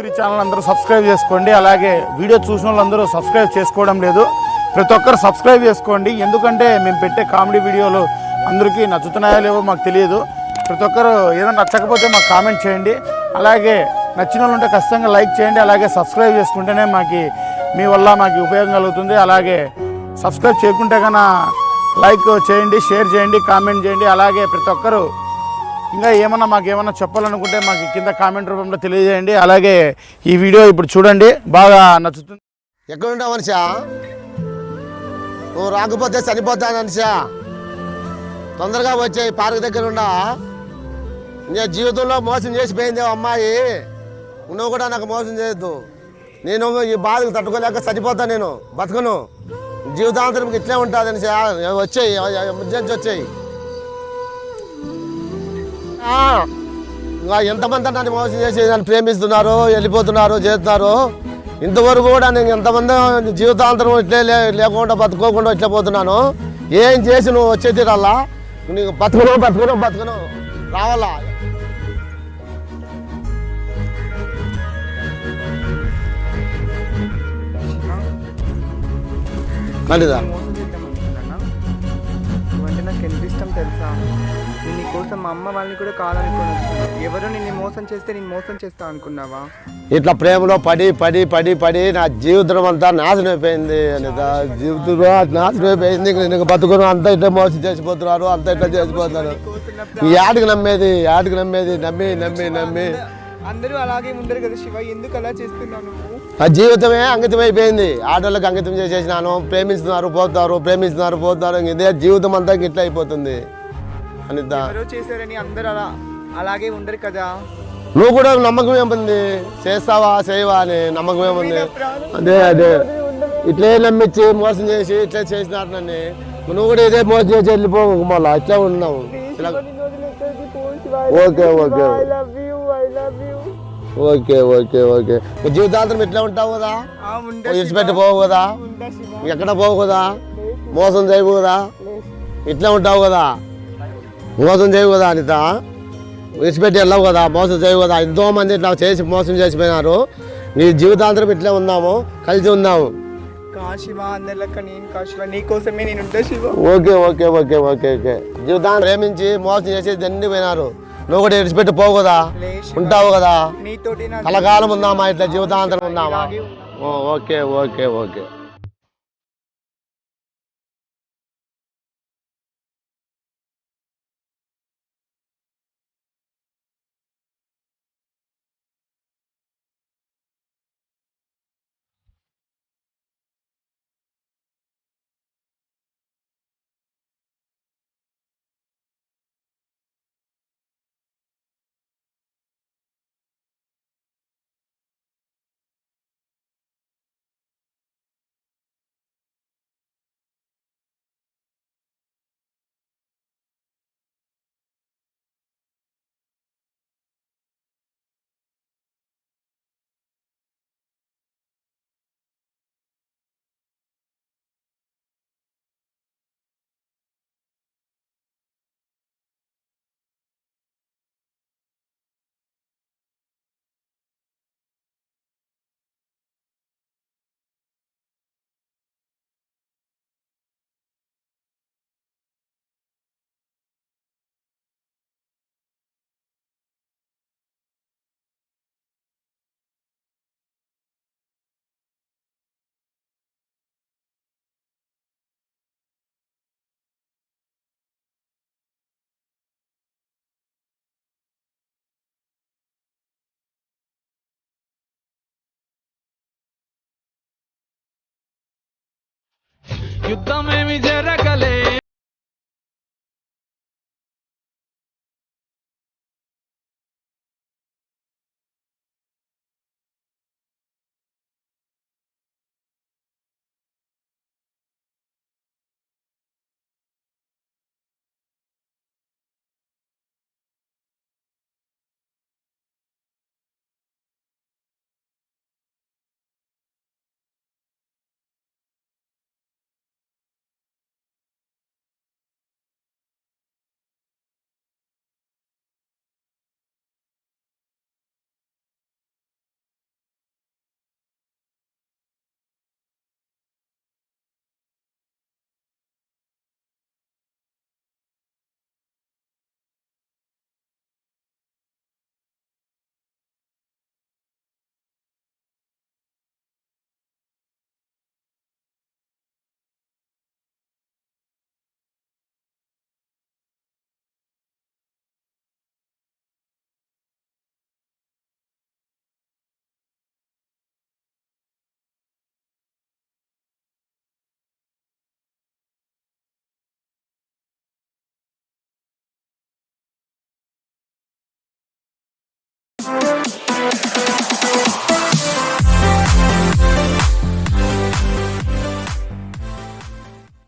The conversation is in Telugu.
సూరి ఛానల్ అందరూ సబ్స్క్రైబ్ చేసుకోండి. అలాగే వీడియో చూసిన వాళ్ళందరూ సబ్స్క్రైబ్ చేసుకోవడం లేదు. ప్రతి ఒక్కరు సబ్స్క్రైబ్ చేసుకోండి. ఎందుకంటే మేము పెట్టే కామెడీ వీడియోలు అందరికీ నచ్చుతున్నాయో లేవో మాకు తెలియదు. ప్రతి ఒక్కరు ఏదైనా నచ్చకపోతే మాకు కామెంట్ చేయండి. అలాగే నచ్చిన వాళ్ళు ఉంటే ఖచ్చితంగా లైక్ చేయండి. అలాగే సబ్స్క్రైబ్ చేసుకుంటేనే మాకు మీ వల్ల మాకు ఉపయోగం కలుగుతుంది. అలాగే సబ్స్క్రైబ్ చేయకుంటే కన్నా లైక్ చేయండి షేర్ చేయండి కామెంట్ చేయండి. అలాగే ప్రతి ఒక్కరు ఇంకా ఏమన్నా మాకు ఏమన్నా చెప్పాలనుకుంటే మాకు కింద కామెంట్ రూపంలో తెలియజేయండి. అలాగే ఈ వీడియో ఇప్పుడు చూడండి. బాగా నచ్చుతుంది. ఎక్కడుంటావు మనిషా? నువ్వు రాకపోతే చనిపోతా మనిషా. తొందరగా వచ్చాయి పార్క్ దగ్గర ఉండా నీ జీవితంలో మోసం చేసిపోయింది అమ్మాయి. నువ్వు కూడా నాకు మోసం చేయొద్దు. నేను ఈ బాధకు తట్టుకోలేక చనిపోతా నేను. బతకను. జీవితాంతరం ఇట్లే ఉంటుంది అని వచ్చాయి ముజ్జంచి వచ్చాయి. ఎంతమంది నన్ను మోసం చేసి నన్ను ప్రేమిస్తున్నారు వెళ్ళిపోతున్నారు చేస్తున్నారు? ఇంతవరకు కూడా నేను ఎంతమంది జీవితాంతరం ఇట్లే లే- లేకుండా బతుకోకుండా ఇట్లా పోతున్నాను. ఏం చేసి నువ్వు వచ్చే తీరాలా? నీకు బతుకును బతుకును బతుకును. రావాలా? మళ్ళీదా నాకు ఎంత ఇష్టం తెలుసా? కోసం మా అమ్మ వాళ్ళని కూడా కాదనుకుని వచ్చాను ఎవరో నిన్ను మోసం చేస్తే నేను మోసం చేస్తా అనుకున్నావా? ఇట్లా ప్రేమలో పడి పడి పడి పడి నా జీవితం అంతా నాశనం అయిపోయింది అనిత. జీవితంలో నాశనం అయిపోయింది. నేను బతుకును అంతా ఇట్లా మోసం చేసిపోతున్నారు అంతా ఇట్లా చేసిపోతున్నారు. ఈ యాడికి నమ్మేది యాడికి నమ్మేది నమ్మి నమ్మి నమ్మి. అందరూ అలాగే ఉండరు కదా శివ ఎందుకు అలా చేస్తున్నావు నువ్వు? ఆ జీవితమే అంకితం అయిపోయింది. ఆడవాళ్ళకి అంకితం చేసేసినాను ప్రేమిస్తున్నారు పోతారు ప్రేమిస్తున్నారు పోతారు ఇంక ఇదే జీవితం అంతా ఇట్లా అయిపోతుంది. ఎవరో చేశారని అందరూ అలా అలాగే ఉండరు కదా. నువ్వు కూడా నమ్మకం ఏముంది చేస్తావా చేయవా అని నమ్మకం ఏముంది అదే అదే. ఇట్లే నమ్మించి మోసం చేసి ఇట్లా చేసినారు నన్ను. నువ్వు కూడా ఇదే మోసం చేసి వెళ్ళిపోవు మళ్ళా. ఇట్లా ఉన్నావు. Okay okay. Okay okay okay. జీవితాంతరం ఇట్లా ఉంటావు కదా? విడిచిపెట్టి పోవు కదా? ఎక్కడ పోవు కదా? మోసం చేయవు కదా? ఇట్లా ఉంటావు కదా? మోసం చేయవు కదా అనిత. విడిచిపెట్టి వెళ్ళవు కదా మోసం చేయవు కదా. ఎంతో మంది ఇట్లా చేసి మోసం చేసిపోయినారు. నీ జీవితాంతరం ఇట్లే ఉన్నాము కలిసి ఉన్నాము. Okay okay okay okay okay. జీవితాన్ని ప్రేమించి మోసం చేసి దండి పోయినారు నువ్వు కూడా విడిచిపెట్టి పోవు కదా. ఉంటావు కదా. కలకాలం ఉందామా ఇట్లా జీవితాంతరం ఉందామా ఓకే ఓకే ఓకే. యుద్ధమేమి జరగలే.